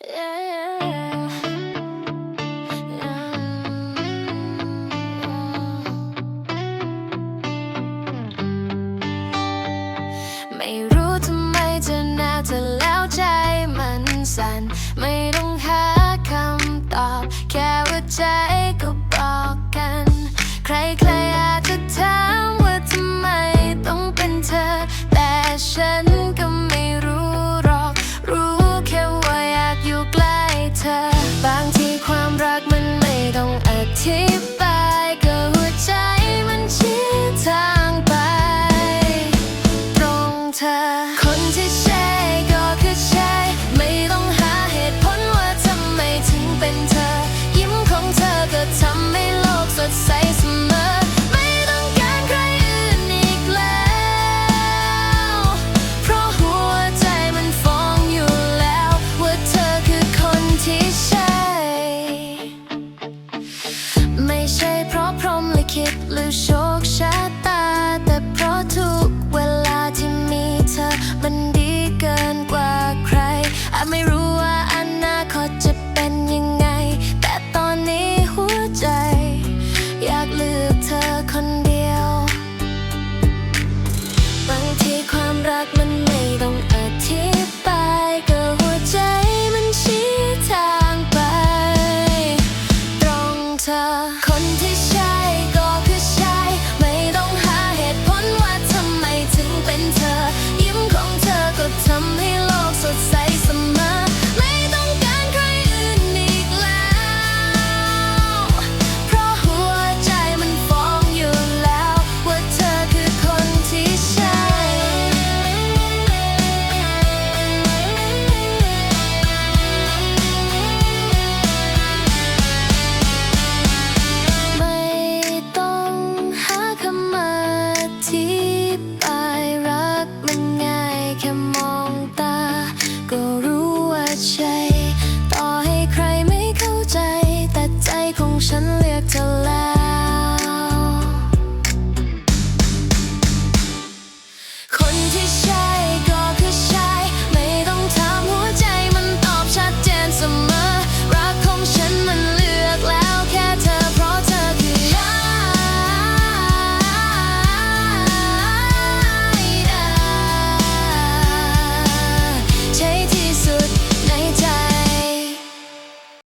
ไม่รู้ทำไมจะหน้าเธอแล้วใจมันสั่นไม่ต้องหา เธอบางากมันไม่ต้องอธิบายก็หัวใจมันชี้ทางไป ตรงเธอ